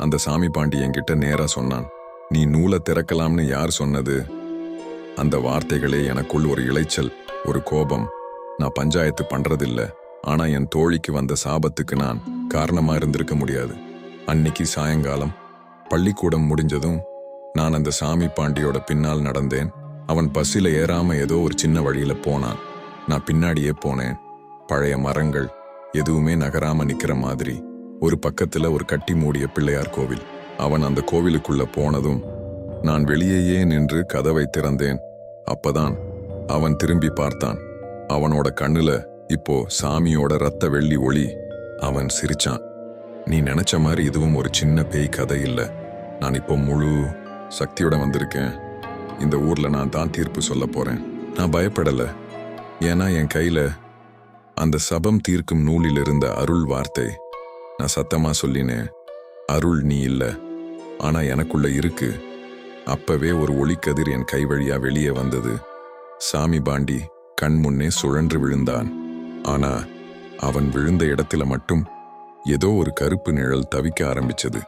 அந்த சாமி பாண்டி என்கிட்ட நேரா சொன்னான் நீ நூலை திறக்கலாம்னு யார் சொன்னது? அந்த வார்த்தைகளே எனக்குள் ஒரு இளைச்சல் ஒரு கோபம். நான் பஞ்சாயத்து பண்றதில்ல ஆனா என் தோழிக்கு வந்த சாபத்துக்கு நான் காரணமா இருந்திருக்க முடியாது. அன்னிக்கு சாயங்காலம் பள்ளிக்கூடம் முடிஞ்சதும் நான் அந்த சாமி பாண்டியோட பின்னால் நடந்தேன். அவன் பஸ்ஸில் ஏறாம ஏதோ ஒரு சின்ன வழியில போனான். நான் பின்னாடியே போனேன். பழைய மரங்கள் எதுவுமே நகராம நிக்கிற மாதிரி. ஒரு பக்கத்துல ஒரு கட்டி மூடிய பிள்ளையார் கோவில். அவன் அந்த கோவிலுக்குள்ள போனதும் நான் வெளியேயே நின்று கதவை திறந்தேன். அப்பதான் அவன் திரும்பி பார்த்தான். அவனோட கண்ணுல இப்போ சாமியோட ரத்த வெள்ளி ஒளி. அவன் சிரிச்சான். நீ நினைச்ச மாதிரி இதுவும் ஒரு சின்ன பேய் கதை இல்லை. நான் இப்போ முழு சக்தியோட வந்திருக்கேன். இந்த ஊர்ல நான் தான் தீர்ப்பு சொல்ல போறேன். நான் பயப்படல. ஏன்னா என் கையில அந்த சபம் தீர்க்கும் நூலில் இருந்த அருள் வார்த்தை நான் சத்தமா சொல்லினேன். அருள் நீ இல்லை. ஆனா எனக்குள்ள இருக்கு. அப்பவே ஒரு ஒளிக்கதிர் என் கை வழியா வெளியே வந்தது. சாமி பாண்டி கண் முன்னே சுழன்று விழுந்தான். ஆனா அவன் விழுந்த இடத்துல மட்டும் ஏதோ ஒரு கருப்பு நிழல் தவிக்க ஆரம்பிச்சது.